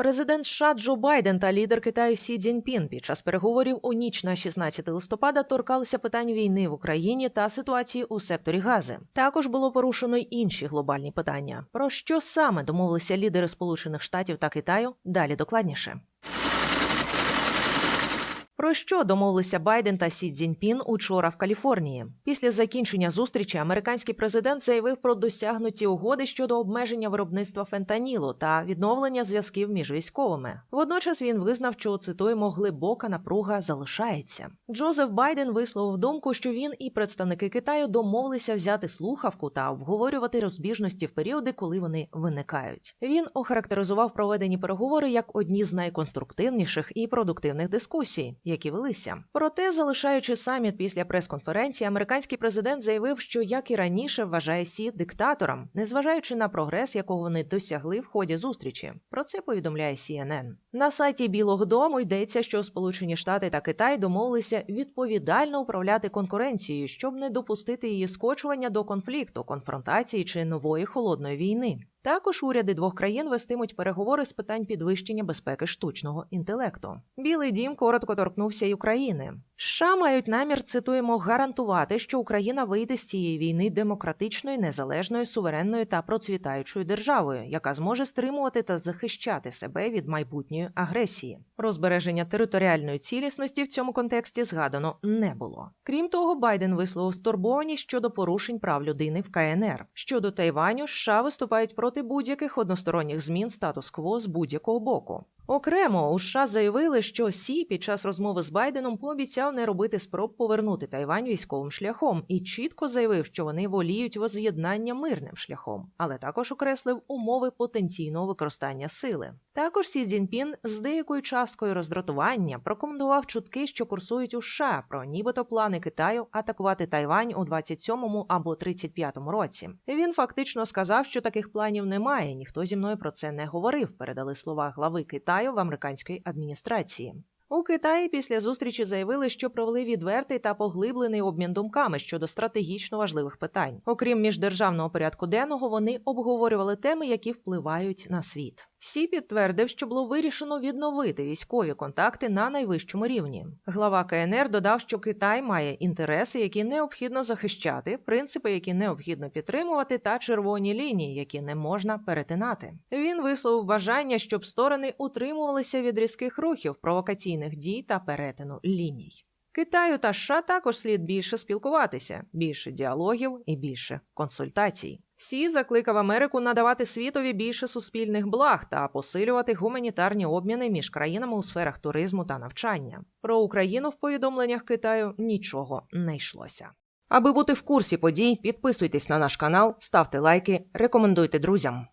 Президент США Джо Байден та лідер Китаю Сі Цзіньпін під час переговорів у ніч на 16 листопада торкалися питань війни в Україні та ситуації у секторі гази. Також було порушено й інші глобальні питання. Про що саме домовилися лідери Сполучених Штатів та Китаю? Далі докладніше. Про що домовилися Байден та Сі Цзіньпін учора в Каліфорнії? Після закінчення зустрічі американський президент заявив про досягнуті угоди щодо обмеження виробництва фентанілу та відновлення зв'язків між військовими. Водночас він визнав, що цитуємо глибока напруга залишається. Джозеф Байден висловив думку, що він і представники Китаю домовилися взяти слухавку та обговорювати розбіжності в періоди, коли вони виникають. Він охарактеризував проведені переговори як одні з найконструктивніших і продуктивних дискусій які велися. Проте, залишаючи саміт після прес-конференції, американський президент заявив, що як і раніше вважає Сі диктатором, незважаючи на прогрес, якого вони досягли в ході зустрічі. Про це повідомляє CNN. На сайті Білого Дому йдеться, що Сполучені Штати та Китай домовилися відповідально управляти конкуренцією, щоб не допустити її скочування до конфлікту, конфронтації чи нової холодної війни. Також уряди двох країн вестимуть переговори з питань підвищення безпеки штучного інтелекту. Білий дім коротко торкнувся й України. США мають намір цитуємо гарантувати, що Україна вийде з цієї війни демократичною, незалежною, суверенною та процвітаючою державою, яка зможе стримувати та захищати себе від майбутньої агресії. Розбереження територіальної цілісності в цьому контексті згадано не було. Крім того, Байден висловив стурбованість щодо порушень прав людини в КНР. Щодо Тайваню, США виступають проти будь-яких односторонніх змін статус-кво з будь-якого боку. Окремо у США заявили, що Сі під час розмови з Байденом пообіцяв не робити спроб повернути Тайвань військовим шляхом і чітко заявив, що вони воліють воз'єднання мирним шляхом, але також окреслив умови потенційного використання сили. Також Сі Цзіньпін з деякою часткою роздратування прокоментував чутки, що курсують у США про нібито плани Китаю атакувати Тайвань у 27-му або 35-му році. Він фактично сказав, що таких планів немає. Ніхто зі мною про це не говорив. Передали слова глави Китаю в американській адміністрації. У Китаї після зустрічі заявили, що провели відвертий та поглиблений обмін думками щодо стратегічно важливих питань. Окрім міждержавного порядку денного, вони обговорювали теми, які впливають на світ. Сі підтвердив, що було вирішено відновити військові контакти на найвищому рівні. Глава КНР додав, що Китай має інтереси, які необхідно захищати, принципи, які необхідно підтримувати, та червоні лінії, які не можна перетинати. Він висловив бажання, щоб сторони утримувалися від різких рухів, провокаційних дій та перетину ліній. Китаю та США також слід більше спілкуватися, більше діалогів і більше консультацій. Сі закликав Америку надавати світові більше суспільних благ та посилювати гуманітарні обміни між країнами у сферах туризму та навчання. Про Україну в повідомленнях Китаю нічого не йшлося. Аби бути в курсі подій, підписуйтесь на наш канал, ставте лайки, рекомендуйте друзям.